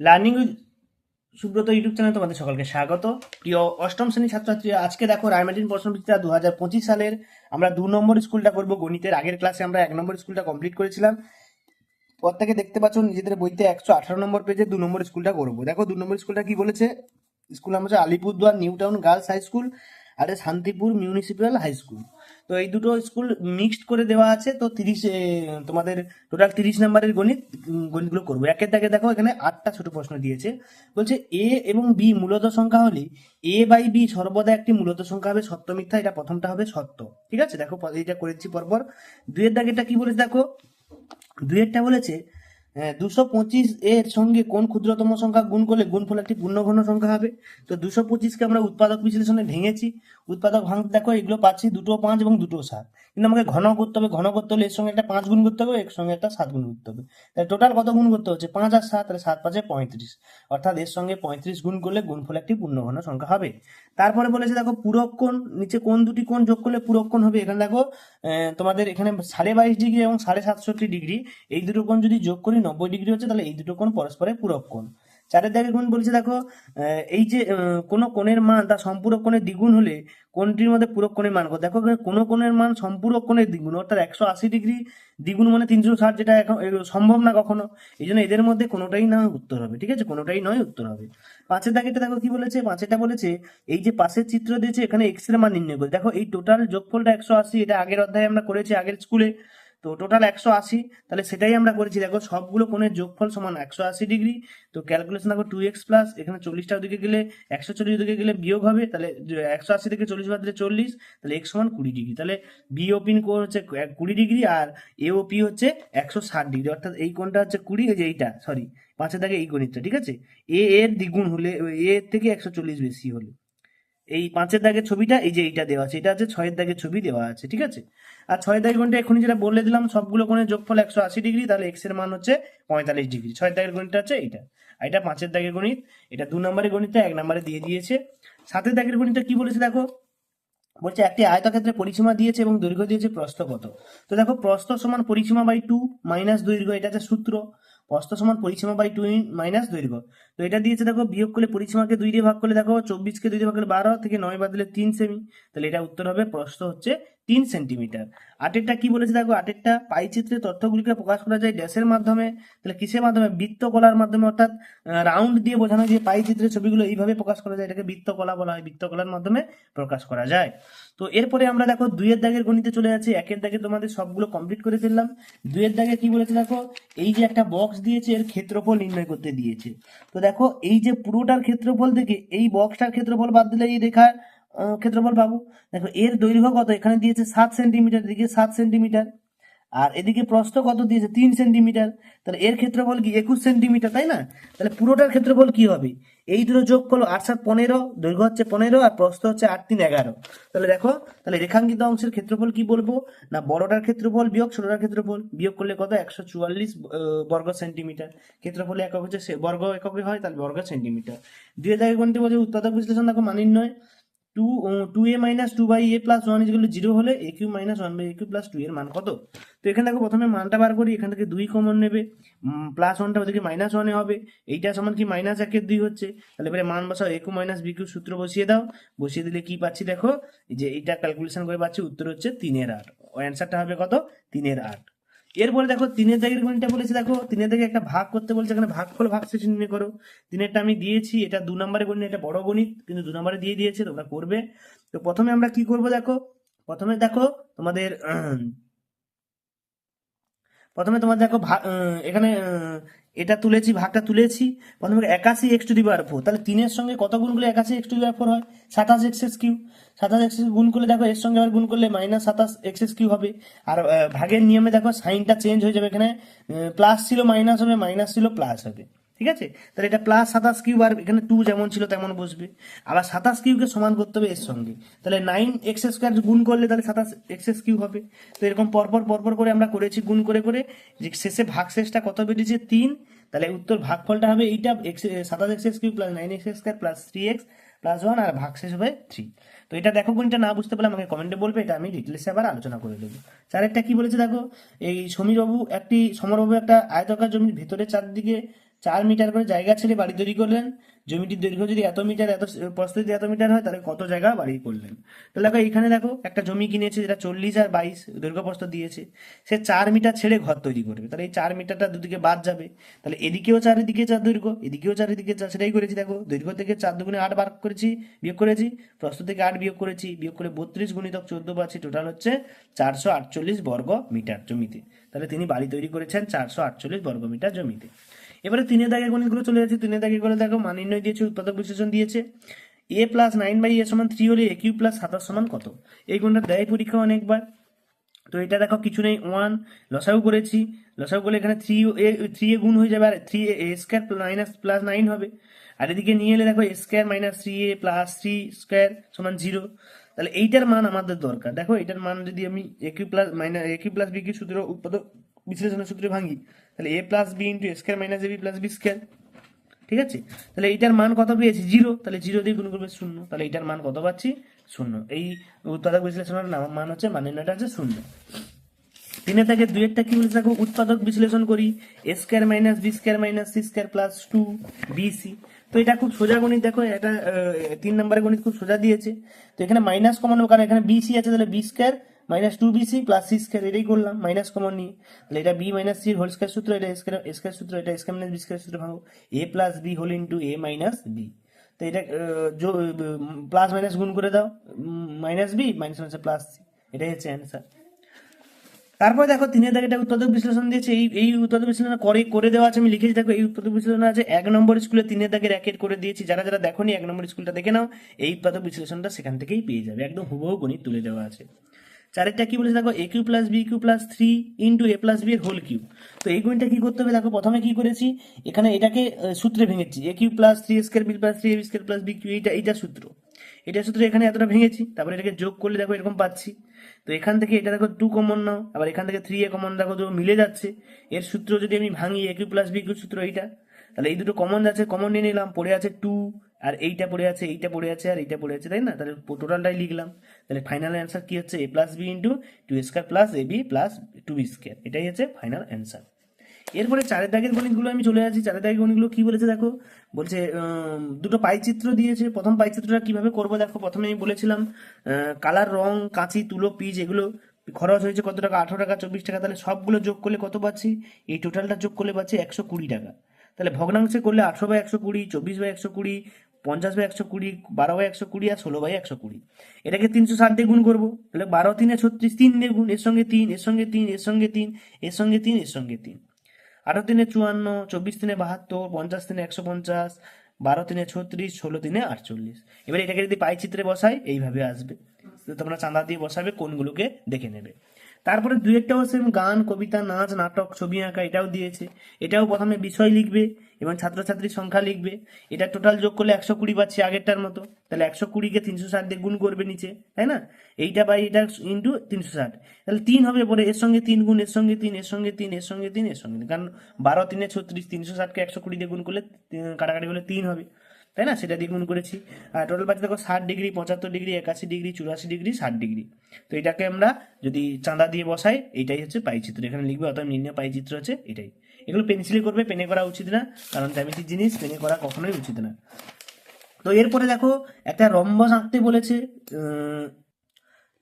Learning Subrata YouTube চ্যানেলে তোমাদের সকলকে স্বাগত। প্রিয় অষ্টম শ্রেণির ছাত্রছাত্রী, আজকে দেখো রায়মার্টিন প্রশ্নবিচিত্রা দু হাজার পঁচিশ সালের। আমরা দু নম্বর স্কুলটা করব, গণিতের আগের ক্লাসে আমরা এক নম্বর স্কুলটা কমপ্লিট করেছিলাম। প্রত্যেকে দেখতে পাচ্ছ নিজেদের বইতে একশো আঠারো নম্বর পেজে দু নম্বর স্কুলটা করব। দেখো দু নম্বর স্কুলটা কি বলেছে? স্কুল নাম হচ্ছে Alipurduar new town girls high school আর শান্তিপুর মিউনিসিপ্যাল হাই স্কুল। তো এই দুটো স্কুল মিক্সড করে দেওয়া আছে, তো তিরিশ তোমাদের টোটাল তিরিশ নাম্বারের গণিত গণিতগুলো করব। একের দাগে দেখো, এখানে আটটা ছোট প্রশ্ন দিয়েছে। বলছে এ এবং বি মূলত সংখ্যা হলে এ বাই বি সর্বদা একটি মূলত সংখ্যা হবে সত্য মিথ্যা, এটা প্রথমটা হবে সত্য। ঠিক আছে? দেখো এটা করেছি পরপর। দুইয়ের দাগেটা কি বলেছে দেখো? দুয়েরটা বলেছে দুশো পঁচিশ এর সঙ্গে কোন ক্ষুদ্রতম সংখ্যা গুণ করলে গুণফল একটি পূর্ণঘন সংখ্যা হবে? তো দুশো পঁচিশকে আমরা উৎপাদক বিশ্লেষণে ভেঙেছি। উৎপাদক ভাঙতে দেখো এগুলো পাচ্ছি দুটো পাঁচ এবং দুটো সাত। কিন্তু আমাকে ঘন করতে হবে, ঘন করতে হলে এর সঙ্গে একটা পাঁচ গুণ করতে হবে, এর সঙ্গে একটা সাত গুণ করতে হবে। তাহলে টোটাল কত গুণ করতে হচ্ছে? পাঁচ আর সাত, তাহলে সাত পাঁচে পঁয়ত্রিশ। অর্থাৎ এর সঙ্গে পঁয়ত্রিশ গুণ করলে গুণফল একটি পূর্ণঘন সংখ্যা হবে। তারপরে বলেছে, দেখো পূরক কোণ, নিচে কোন দুটি কোণ যোগ করলে পূরক কোণ হবে? এখানে দেখো তোমাদের এখানে সাড়ে বাইশ ডিগ্রি এবং সাড়ে সাতষট্টি ডিগ্রি। এই দুটো কোণ যদি যোগ করি নব্বই ডিগ্রি হচ্ছে, তাহলে এই দুটো কোণ পরস্পরের পূরক কোণ। চারের দাগের গুণ বলছে, দেখো এই যে কোনো কোণের মান, তা সম্পূরক কোণের দ্বিগুণ হলে কোনটির মধ্যে পূরক কোণের মান কত? দেখো কোনো কোণের মান সম্পূরক কোণের দ্বিগুণ, অর্থাৎ একশো আশি ডিগ্রি দ্বিগুণ মানে তিনশো ষাট, যেটা এখন সম্ভব না কখনো। এই জন্য এদের মধ্যে কোনোটাই না উত্তর হবে, ঠিক আছে? কোনোটাই নয় উত্তর হবে। পাঁচের দাগেটা দেখো কি বলেছে? পাঁচেরটা বলেছে, এই যে পাশের চিত্র দিয়েছে, এখানে এক্সের মান নির্ণয় করে। দেখো, এই টোটাল যোগফলটা একশো আশি, এটা আগের অধ্যায়ে আমরা করেছি, আগের স্কুলে তো টোটাল একশো আশি, তাহলে সেটাই আমরা করেছি। দেখো, সবগুলো কোণের যোগফল সমান একশো আশি ডিগ্রি। তো ক্যালকুলেশন দেখো টু এক্স প্লাস এখানে চল্লিশটা দিকে গেলে একশো চল্লিশ দিকে গেলে বিয়োগ হবে, তাহলে একশো আশি থেকে চল্লিশ বাদ দিলে চল্লিশ, তাহলে এক্স সমান কুড়ি ডিগ্রি। তাহলে বি বিওপিন কোণ হচ্ছে কুড়ি ডিগ্রি আর এওপি হচ্ছে একশো ষাট ডিগ্রি। অর্থাৎ এই কোণটা হচ্ছে কুড়ি, এই যে এইটা সরি পাঁচের দাগে এই গণিতটা, ঠিক আছে? এ এর দ্বিগুণ হলে এ থেকে একশো চল্লিশ বেশি হলে। এই পাঁচের দাগের ছবিটা, এই যে এইটা দেওয়া আছে, এটা আছে ছয়ের দাগের ছবি দেওয়া আছে, ঠিক আছে? আর ছয় দাগের গণিতটা এখনই যেটা বলে দিলাম, সবগুলো কোণের যোগফল একশো আশি ডিগ্রি, তাহলে এক্সের মান হচ্ছে পঁয়তাল্লিশ ডিগ্রি। ছয়ের দাগের গণিতটা হচ্ছে এইটা। আর এটা পাঁচের দাগের গণিত। এটা দু নম্বরের গণিতটা এক নম্বরে দিয়ে দিয়েছে। সাতের দাগের গণিতটা কি বলেছে দেখো? বলছে একটি আয়তক্ষেত্রে পরিসীমা দিয়েছে এবং দৈর্ঘ্য দিয়েছে প্রস্থ কত? তো দেখো, প্রস্থ সমান পরিসীমা বাই টু মাইনাস দৈর্ঘ্য, এটা হচ্ছে সূত্র। প্রস্থ সমান পরিসীমা বাই টু মাইনাস দৈর্ঘ্য। তো এটা দিয়েছে দেখো, বিয়োগ করলে পরিসীমাকে দুই দিয়ে ভাগ করলে দেখো, চব্বিশকে দুই দিয়ে ভাগ করলে বারো থেকে নয় বাদ দিলে তিন সেমি। তাহলে এটা উত্তর হবে, প্রস্থ হচ্ছে তিন সেন্টিমিটার। আটেরটা কি বলেছে দেখো? আটেরটা পাই চিত্রে তথ্যগুলিকে প্রকাশ করা যায় ড্যাশের মাধ্যমে তাহলে কিসের মাধ্যমে? বৃত্তকলার মাধ্যমে অর্থাৎ রাউন্ড দিয়ে বোঝানো যে পাই চিত্রের ছবিগুলো এইভাবে প্রকাশ করা যায় এটাকে বৃত্তকলা বলা হয় বৃত্তকলার মাধ্যমে প্রকাশ করা যায়। তো এরপরে আমরা দেখো দুইয়ের দাগের গণিতে চলে যাচ্ছি একের দাগে তোমাদের সবগুলো কমপ্লিট করে ফেললাম। দুইয়ের দাগে কি বলেছে দেখো? এই যে একটা বক্স দিয়েছে এর ক্ষেত্রফল নির্ণয় করতে দিয়েছে। তো দেখো এই যে পুরোটার ক্ষেত্রফল থেকে এই বক্সটার ক্ষেত্রফল বাদ দিলে এই আহ, ক্ষেত্রফল পাবো। দেখো, এর দৈর্ঘ্য কত? এখানে দিয়েছে সাত সেন্টিমিটার এদিকে সাত সেন্টিমিটার আর এদিকে প্রস্থ কত দিয়েছে? তিন সেন্টিমিটার তাহলে এর ক্ষেত্রফল কি? একুশ সেন্টিমিটার তাই না? তাহলে পুরোটার ক্ষেত্রফল কি হবে? এই দুটো যোগ করল আট সাত পনেরো, দৈর্ঘ্য হচ্ছে পনেরো আর প্রস্থ হচ্ছে আট তিন এগারো। তাহলে দেখো, তাহলে রেখাঙ্কিত অংশের ক্ষেত্রফল কি বলব? না, বড়টার ক্ষেত্রফল বিয়োগ, ছোটটার ক্ষেত্রফল বিয়োগ করলে কত? একশো চুয়াল্লিশ বর্গ সেন্টিমিটার ক্ষেত্রফলে একক হচ্ছে বর্গ এককে হয়, তাহলে বর্গ সেন্টিমিটার দুই জায়গায় কোনটি বলছে? উৎপাদক বিশ্লেষণ দেখো মান নির্ণয় two two a minus two by a plus one ইজগুলো zero হলে a cube minus one by a cube plus two এর মান কত? তো এখানে দেখো প্রথমে মানটা বার করি, এখান থেকে দুই কমন নেবে প্লাস ওয়ানটা ওদিকে মাইনাস ওয়ানে হবে, এইটা সমান কি মাইনাস একের দুই হচ্ছে, তাহলে এবারে মান বসাও a cube minus b cube সূত্র বসিয়ে দাও, বসিয়ে দিলে কি পাচ্ছি দেখো যে এইটা ক্যালকুলেশন করে পাচ্ছি, উত্তর হচ্ছে তিনের আট অ্যান্সারটা হবে কত? তিনের আট। এরপরে দেখো, তিনের দাগের গণিতটা বলেছে দেখো? তিনের দাগে একটা ভাগ করতে বলছে, এখানে ভাগ ফল ভাগ শেষ নির্ণয় করো। তিনেরটা আমি দিয়েছি, এটা দু নম্বরে গণিত, এটা বড় গণিত, কিন্তু দু নম্বরে দিয়ে দিয়েছে, তোমরা করবে। তো প্রথমে আমরা কি করব দেখো? প্রথমে দেখো, তোমাদের প্রথমে তোমার দেখো এখানে এটা তুলেছি, ভাগটা তুলেছি, প্রথমে একাশি x to the power four তাহলে তিনের সঙ্গে কত গুণ করলে একাশি x to the power four হয়? সাতাশ এক্স এস কিউ সাতাশ এক্স গুণ করলে দেখো, এর সঙ্গে আবার গুণ করলে মাইনাস সাতাশ এক্স এস কিউ হবে। আর ভাগের নিয়মে দেখো, সাইনটা চেঞ্জ হয়ে যাবে এখানে প্লাস ছিল মাইনাস হবে মাইনাস ছিল প্লাস হবে। ঠিক আছে? তাহলে এটা প্লাস সাতাশ কিউব আর এখানে টু যেমন ছিল তেমন বসবে। আবার সাতাশ কিউকে সমান করতে হবে এর সঙ্গে। তাহলে নাইন এক্স স্কোয়ার গুণ করলে তাহলে সাতাশ এক্স কিউ হবে। তো এরকম পরপর পরপর করে আমরা করেছি, গুণ করে করে। যে শেষে ভাগ শেষটা কত বেরিয়েছে? তিন। তাহলে উত্তর ভাগফলটা হবে এইটা সাতাশ x cube plus nine x square plus three x plus one আর ভাগ শেষ হবে থ্রি তো এটা দেখো কোনটা না বুঝতে পারলে আমাকে কমেন্টে বলবে, এটা আমি ডিটেলসে আবার আলোচনা করে দেবো। চারেরটা কি বলেছে দেখো? এই সমীরবাবু একটি, সমরবাবু একটা আয়তকার জমির ভেতরে চারদিকে চার মিটার করে জায়গা ছেড়ে বাড়ি তৈরি করলেন। জমিটির দৈর্ঘ্য যদি এত মিটার, এত প্রস্থ যদি এত মিটার হয়, তাহলে কত জায়গা বাড়ি করলেন? তাহলে দেখো, এখানে দেখো, একটা জমি কিনেছে যেটা চল্লিশ আর বাইশ দৈর্ঘ্য প্রস্থ দিয়েছে। সে চার মিটার ছেড়ে ঘর তৈরি করবে। তাহলে এই চার মিটারটা দুদিকে বাদ যাবে। তাহলে এদিকেও চার এদিকে চার দৈর্ঘ্য, এদিকেও চার এদিকে চার, সেটাই করেছি দেখো। দৈর্ঘ্য থেকে চার দুগুণে আট বার করেছি, বিয়োগ করেছি, প্রস্থ থেকে আট বিয়োগ করেছি, বিয়োগ করে বত্রিশ গুণিতক চোদ্দ পাচ্ছি, টোটাল হচ্ছে চারশো আটচল্লিশ বর্গ মিটার জমিতে। তাহলে তিনি বাড়ি তৈরি করেছেন চারশো আটচল্লিশ বর্গ মিটার জমিতে। এবারে তিনের দাগের গণিতগুলো চলে যাচ্ছে। তিনের দাগে করে দেখো মান নির্ণয় দিয়েছে, উৎপাদক বিশ্লেষণ দিয়েছে। A plus nine by a সমান থ্রি হলে এ কিউ প্লাস সাতাশ সমান কত? এই গুণটা দেয় পরীক্ষা অনেকবার। তো এটা দেখো কিছু নেই ওয়ান লসাগু করেছি। লসাগু করলে এখানে থ্রি এ থ্রি এ গুণ হয়ে যাবে, আর three a square minus plus nine হবে। আর এদিকে নিয়ে এলে দেখো square minus three a plus three square সমান জিরো তাহলে এইটার মান আমাদের দরকার। দেখো এটার মান যদি আমি a cube plus minus a cube plus b cube সূত্র উৎপাদক বিশ্লেষণের সূত্রে ভাঙি তাহলে a plus b into square minus a b plus b square ঠিক আছে? তাহলে এইটার মান কত পেয়েছি? জিরো তাহলে জিরো দিয়ে গুণ করবে শূন্য। তাহলে এইটার মান কত পাচ্ছি? শূন্য। এই উৎপাদক বিশ্লেষণের নাম মান হচ্ছে মান নির্ণয়টা হচ্ছে শূন্য। তিনে থেকে দুয়েরটা কি বলেছে? দেখো, উৎপাদক বিশ্লেষণ করি। A square minus b square minus c square plus two bc তো এটা খুব সোজা গণিত। দেখো, এটা তিন নম্বরের গণিত খুব সোজা দিয়েছে। তো এখানে মাইনাস কমানো কারণ এখানে বিসি আছে, তাহলে b square minus two bc plus c square এটাই করলাম মাইনাস কমন নিয়ে। তাহলে এটা b minus c whole square সূত্র, এটা স্কোয়ার সূত্র, এটা স্কোয়ার মাইনাস বি স্কোয়ার সূত্র ভাঙো। A plus b whole into a minus b তো এটা প্লাস মাইনাস গুণ করে দাও। Minus b minus minus plus c এটাই হচ্ছে অ্যান্সার তারপরে দেখো তিনের দাগে একটা উৎপাদক বিশ্লেষণ দিয়েছে। এই এই উৎপাদক বিশ্লেষণ করে করে দেওয়া আছে, আমি লিখেছি, দেখো এই উৎপাদক বিশ্লেষণ আছে এক নম্বর স্কুলে তিনের দাগে র্যাকেট করে দিয়েছি। যারা যারা দেখোনি, এক নম্বর স্কুলটা দেখে নাও। এই উৎপাদক বিশ্লেষণটা সেখান থেকেই পেয়ে যাবে। একদম হুবহু গণিত তুলে দেওয়া আছে। চারেরটা কি বলেছে দেখো a cube plus b cube plus three into a plus b এর হোল কিউ তো এই গণিতটা কি করতে হবে? দেখো, প্রথমে কি করেছি? এখানে এটাকে সূত্রে ভেঙেছি। A cube plus three square b plus three a square plus b cube এইটা এইটা সূত্র। এটা সূত্র এখানে এতটা ভেঙেছি, তারপরে এটাকে যোগ করলে দেখো, এরকম পাচ্ছি। তো এখান থেকে এটা দেখো টু কমন নাও। আবার এখান থেকে থ্রি এ কমন দেখো তো মিলে যাচ্ছে। এর সূত্র যদি আমি ভাঙি a cube plus b cube সূত্র এইটা, তাহলে এই দুটো কমন যাচ্ছে কমন নিয়ে নিলাম, পড়ে আছে টু আর এইটা পড়ে আছে, এইটা পড়ে আছে আর এইটা পড়ে আছে, তাই না? তাহলে টোটালটাই লিখলাম। তাহলে ফাইনাল অ্যান্সার কি হচ্ছে? A plus b into two square plus a b plus two b square এটাই হচ্ছে ফাইনাল অ্যান্সার এরপরে চারের দাগের গণিতগুলো আমি চলে যাচ্ছি চারের দাগের গণিতগুলো কি বলেছে দেখো? বলছে দুটো পাইচিত্র দিয়েছে। প্রথম পাইচিত্রটা কীভাবে করব দেখো? প্রথমে আমি বলেছিলাম কালার, রং, কাঁচি, তুলো, পিচ এগুলো খরচ হয়েছে কত টাকা? আঠারো টাকা, চব্বিশ টাকা। তাহলে সবগুলো যোগ করলে কত পাচ্ছি? এই টোটালটা যোগ করলে পাচ্ছি একশো কুড়ি টাকা। তাহলে ভগ্নাংশে করলে আঠারো বাই একশো কুড়ি, চব্বিশ বাই একশো কুড়ি পঞ্চাশ বাই একশো কুড়ি, বারো বাই একশো কুড়ি আর ষোলো বাই একশো কুড়ি। এটাকে তিনশো ষাট দিয়ে গুণ করব। তাহলে বারো তিনে ছত্রিশ, তিন দিয়ে গুণ, এর সঙ্গে তিন, এর সঙ্গে তিন, এর সঙ্গে তিন, এর সঙ্গে তিন, এর সঙ্গে তিন। আঠারো তিনে চুয়ান্ন, চব্বিশ তিনে বাহাত্তর, পঞ্চাশ তিনে একশো পঞ্চাশ, বারো তিনে ছত্রিশ, ষোলো তিনে আটচল্লিশ। এবার এটাকে যদি পাই চিত্রে বসাই, এইভাবে আসবে। তোমরা চাঁদা দিয়ে বসাবে, কোনগুলোকে দেখে নেবে। তারপরে দু একটা হচ্ছে গান, কবিতা, নাচ, নাটক, ছবি আঁকা, এটাও দিয়েছে। এটাও প্রথমে বিষয় লিখবে এবং ছাত্রছাত্রীর সংখ্যা লিখবে। এটা টোটাল যোগ করলে একশো কুড়ি পাচ্ছি আগেরটার মতো। তাহলে একশো কুড়িকে তিনশো ষাট দিয়ে গুণ করবে নিচে, তাই না? এইটা বাই এটা ইন্টু তিনশো ষাট। তাহলে তিন হবে পরে, এর সঙ্গে তিন গুণ, এর সঙ্গে তিন, এর সঙ্গে তিন, এর সঙ্গে তিন, এর সঙ্গে কারণ বারো, তিনে ছত্রিশ, তিনশো ষাটকে একশো কুড়ি দিয়ে গুণ করলে কাটাকাটি করলে তিন হবে। তাই না? সেটা দ্বিগুণ গুণ করেছি। আর টোটাল পাচ্ছি দেখো ষাট ডিগ্রি, পঁচাত্তর ডিগ্রি, একাশি ডিগ্রি, চুরাশি ডিগ্রি, ষাট ডিগ্রি। তো এটাকে আমরা যদি চাঁদা দিয়ে বসাই এটাই হচ্ছে পাইচিত্র। এখানে লিখবে অর্থাৎ নিম্ন পাইচিত্র আছে এটাই। এগুলো পেন্সিলে করবে পেনে করা উচিত না, কারণ জ্যামিতিক জিনিস পেনে করা কখনোই উচিত না। তো এরপরে দেখো, একটা রম্বস আঁকতে বলেছে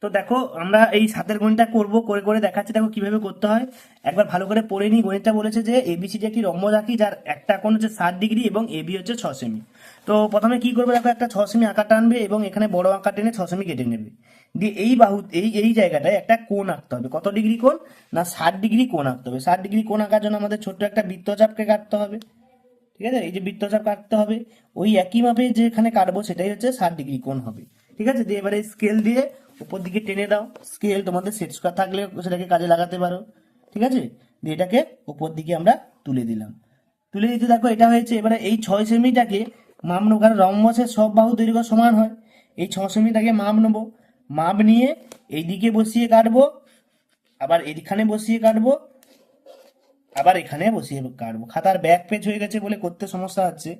তো দেখো, আমরা এই সাতের গণিতটা করব, করে করে দেখাচ্ছি, দেখো কীভাবে করতে হয়। একবার ভালো করে পড়ে নিই, গণিতটা বলেছে যে এবিসিডি একটি রম্বস আঁকি যার একটা কোণ হচ্ছে ষাট ডিগ্রি এবং এবি হচ্ছে ছ সেমি। তো প্রথমে কি করবে দেখো, একটা ছ সেমি আঁকা টানবে এবং এখানে বড় আঁকা টেনে ছ সেমি কেটে নেবে। দিয়ে এই বাহু, এই এই জায়গাটায় একটা কোণ আঁকতে হবে। কত ডিগ্রি কোণ? না, ষাট ডিগ্রি কোণ আঁকতে হবে। ষাট ডিগ্রি কোণ আঁকার জন্য আমাদের ছোট্ট একটা বৃত্তচাপকে কাটতে হবে। ঠিক আছে? এই যে বৃত্তচাপ কাটতে হবে, ওই একই মাপে যেখানে কাটবো সেটাই হচ্ছে ষাট ডিগ্রি কোণ হবে। ঠিক আছে? দিয়ে এবারে স্কেল দিয়ে উপর দিকে টেনে দাও। স্কেল তোমাদের সেট স্কোয়ার থাকলে সেটাকে কাজে লাগাতে পারো। ঠিক আছে? দিয়ে এটাকে উপর দিকে আমরা তুলে দিলাম। তুলে দিতে দেখো, এটা হয়েছে, এবারে এই ছয় সেমিটাকে মাপ নেব। কারণ রম্বসের সব বাহু দৈর্ঘ্য সমান হয়। এই ছ সেমিটাকে মাপ নেব। মাপ নিয়ে এইদিকে বসিয়ে কাটবো। আবার এইখানে বসিয়ে কাটবো। আবার এখানে বসিয়ে কাটবো। খাতার ব্যাক পেজ হয়ে গেছে বলে করতে সমস্যা হচ্ছে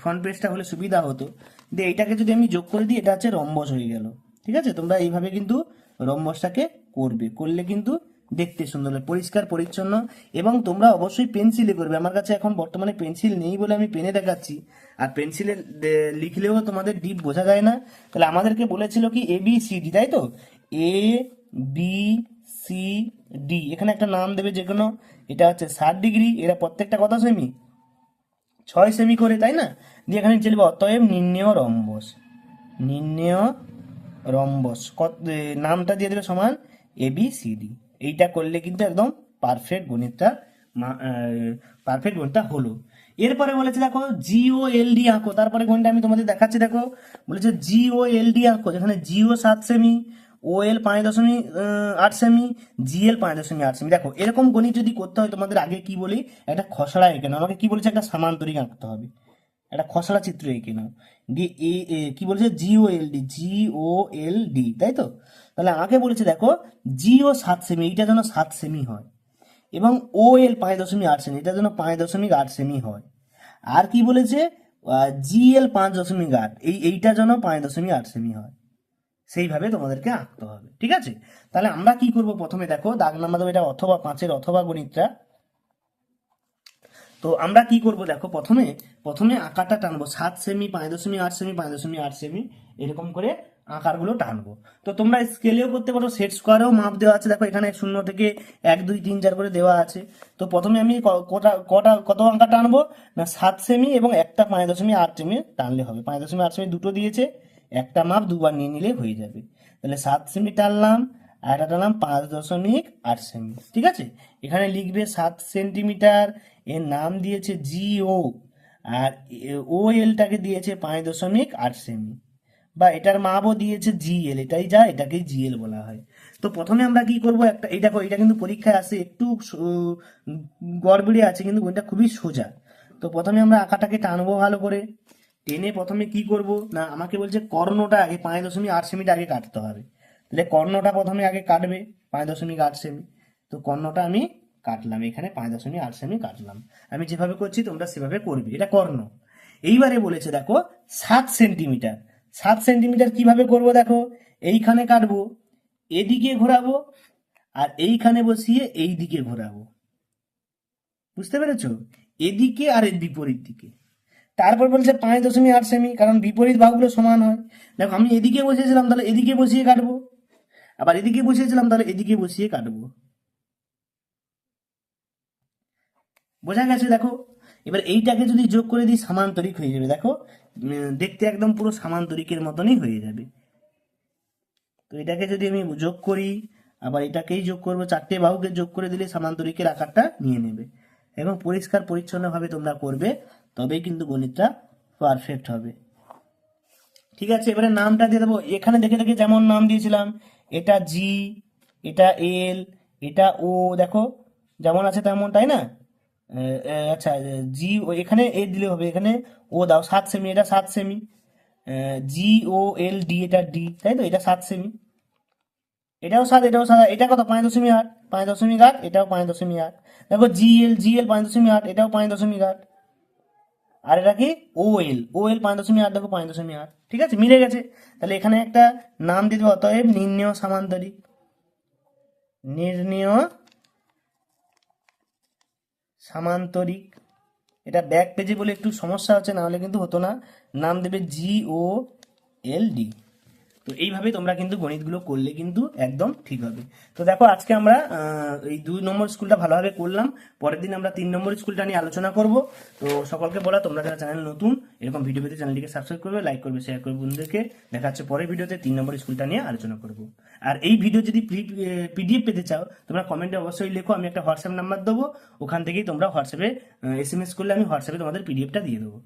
ফ্রন্ট পেজটা হলে সুবিধা হতো। দিয়ে এইটাকে যদি আমি যোগ করে দিই, এটা হচ্ছে রম্বস হয়ে গেল। ঠিক আছে? তোমরা এইভাবে কিন্তু রম্বসটাকে করবে। করলে কিন্তু দেখতে সুন্দর লাগে, পরিষ্কার, পরিচ্ছন্ন এবং তোমরা অবশ্যই পেন্সিলে করবে। আমার কাছে এখন বর্তমানে পেন্সিল নেই বলে আমি পেনে দেখাচ্ছি। আর পেন্সিলে লিখলেও তোমাদের ডিপ বোঝা যায় না। তাহলে আমাদেরকে বলেছিল কি এ বি সি ডি তাই তো? এ বি সি ডি এখানে একটা নাম দেবে যে কোনো, এটা হচ্ছে ষাট ডিগ্রি, এরা প্রত্যেকটা কত সেমি? ছয় সেমি করে, তাই না? দিয়ে এখানে চলবে অতএব নির্ণেয় রম্বস। নির্ণেয় রম্বস। কত নামটা দিয়ে দেবে সমান এ বি সি ডি এইটা করলে কিন্তু একদম পারফেক্ট গণিতটা পারফেক্ট গণিতটা হলো। এরপরে বলেছে দেখো জিও এল ডি আঁকো। তারপরে গণিতটা আমি তোমাদের দেখাচ্ছি, দেখো। বলেছে জিও এল ডি আঁকো। যেখানে জিও সাত সেমি ও এল পাঁচ দশমিক আট সেমি জিএল পাঁচ দশমিক আট সেমি দেখো, এরকম গণিত যদি করতে হয় তোমাদের আগে কি বলি? একটা খসড়া এঁকে না আমাকে কি বলেছে? একটা সামান্তরিক আঁকতে হবে। একটা খসড়া চিত্র এঁকে নাও। দিয়ে এ কি বলেছে? G O L D G O L D তাই তো? তাহলে আমাকে বলেছে, দেখো জিও সাত সেমি এইটা যেন সাত সেমি হয়। এবং ও এল পাঁচ দশমিক আট সেমি, এটা যেন পাঁচ দশমিক আট সেমি হয়। আর কি বলেছে? জিএল পাঁচ দশমিক আট, এই, এইটা যেন পাঁচ দশমিক আট সেমি হয়। সেইভাবে তোমাদেরকে আঁকতে হবে, ঠিক আছে? তাহলে আমরা কি করব প্রথমে? দেখো, দাগ নাম্বার এটা অথবা পাঁচের অথবা গণিতটা। তো আমরা কি করব দেখো, প্রথমে প্রথমে আঁকাটা টানবো। সাত সেমি পাঁচ দশমিক আট সেমি পাঁচ দশমিক আট সেমি এরকম করে আঁকারগুলো টানবো। তো তোমরা স্কেলেও করতে পারো সেট স্কোয়ারেও মাপ দেওয়া আছে। দেখো এখানে শূন্য থেকে এক, দুই, তিন, চার করে দেওয়া আছে। তো প্রথমে আমি কটা কটা, কত আঁকা টানবো? না, সাত সেমি এবং একটা পাঁচ দশমিক আট সেমি টানলে হবে। পাঁচ দশমিক আট সেমি দুটো দিয়েছে, একটা মাপ দুবার নিয়ে নিলে হয়ে যাবে। তাহলে সাত সেমি টানলাম আর টানলাম পাঁচ দশমিক আট সেমি, ঠিক আছে? এখানে লিখবে সাত সেন্টিমিটার, এর নাম দিয়েছে জিও আর ও এলটাকে দিয়েছে পাঁচ দশমিক আট সেমি, বা এটার মাপও দিয়েছে জিএল এটাই যা, এটাকেই জিএল বলা হয়। তো প্রথমে আমরা কি করব? একটা, এই দেখো, এটা কিন্তু পরীক্ষায় আসে, একটু গড়বড়ে আছে, কিন্তু এটা খুবই সোজা। তো প্রথমে আমরা আঁকাটাকে টানবো ভালো করে। টেনে প্রথমে কি করব? না, আমাকে বলছে কর্ণটা আগে পাঁচ দশমিক আট সেমিটা আগে কাটতে হবে। তাহলে কর্ণটা প্রথমে আগে কাটবে, পাঁচ দশমিক আট সেমি। তো কর্ণটা আমি কাটলাম, এখানে পাঁচ দশমিক আট সেমি কাটলাম। আমি যেভাবে করছি, তোমরা সেভাবে করবে। এটা কর্ণ। এইবারে বলেছে, দেখো, সাত সেন্টিমিটার। সাত সেন্টিমিটার কীভাবে করব, দেখো? এইখানে কাটবো, এদিকে ঘোরাবো, আর এইখানে বসিয়ে এই দিকে ঘোরাবো। বুঝতে পেরেছ? এদিকে আর এর বিপরীত দিকে। তারপর বলছে পাঁচ দশমিক আট সেমি, কারণ বিপরীত ভাগগুলো সমান হয়। দেখো, আমি এদিকে বসিয়েছিলাম, তাহলে এদিকে বসিয়ে কাটবো। আবার এদিকে বসিয়েছিলাম, তাহলে এদিকে বসিয়ে কাটবো। বোঝা গেছে, দেখো, এবার এইটাকে যদি যোগ করে দিই, সামান্তরিক হয়ে যাবে। দেখো দেখতে একদম পুরো সামান্তরিকের মতনই হয়ে যাবে। তো এটাকে যদি আমি যোগ করি, আবার এটাকেই যোগ করব, চারটে বাহুকে যোগ করে দিলে সামান্তরিকের আকারটা নিয়ে নেবে। এবং পরিষ্কার পরিচ্ছন্নভাবে তোমরা করবে, তবেই কিন্তু গণিতটা পারফেক্ট হবে। ঠিক আছে, এবারে নামটা দিয়ে দেবো। এখানে দেখে দেখে যেমন নাম দিয়েছিলাম এটা জি এটা এল এটা ও দেখো, যেমন আছে তেমন, তাই না? আচ্ছা জি ও, এখানে এ দিলে হবে, এখানে ও দাও, সাত সেমি এটা সাত সেমি জি ও এল ডি এটা ডি তাই তো? এটা সাত সেমি এটাও সাত এটাও সাত, এটা কত? পাঁচ দশমিক আট, পাঁচ দশমিক আট, এটাও পাঁচ দশমিক আট। দেখো জি এল জি এল পাঁচ দশমিক আট, এটাও পাঁচ দশমিক আট। আর এটা কি? ও এল ও এল পাঁচ দশমিক আট দেখো, পাঁচ দশমিক আট। ঠিক আছে? মিলে গেছে। তাহলে এখানে একটা নাম দিয়ে দেবো অতএব নির্ণেয় সামান্তরিক। নির্ণয় সামান্তরিক। এটা ব্যাক পেজে বলে একটু সমস্যা হচ্ছে নাহলে কিন্তু হতো না। নাম দেবে জি ও এল ডি তো এইভাবে তোমরা কিন্তু গণিতগুলো করলে কিন্তু একদম ঠিক হবে। তো দেখো আজকে আমরা এই দুই নম্বর স্কুলটা ভালোভাবে করলাম। পরের দিন আমরা তিন নম্বর স্কুলটা নিয়ে আলোচনা করব। তো সকলকে বলা, তোমরা যারা চ্যানেল নতুন, এরকম ভিডিও পেতে চ্যানেলটিকে সাবস্ক্রাইব করবে লাইক করবে শেয়ার করবে বন্ধুদেরকে। দেখা যাচ্ছে পরের ভিডিওতে তিন নম্বর স্কুলটা নিয়ে আলোচনা করব। আর এই ভিডিও যদি পিডিএফ পেতে চাও, তোমরা কমেন্টে অবশ্যই লেখো, আমি একটা হোয়াটসঅ্যাপ নাম্বার দেবো। ওখান থেকেই তোমরা হোয়াটসঅ্যাপে এস এম এস করলে আমি হোয়াটসঅ্যাপে তোমাদের পিডিএফটা দিয়ে দেবো।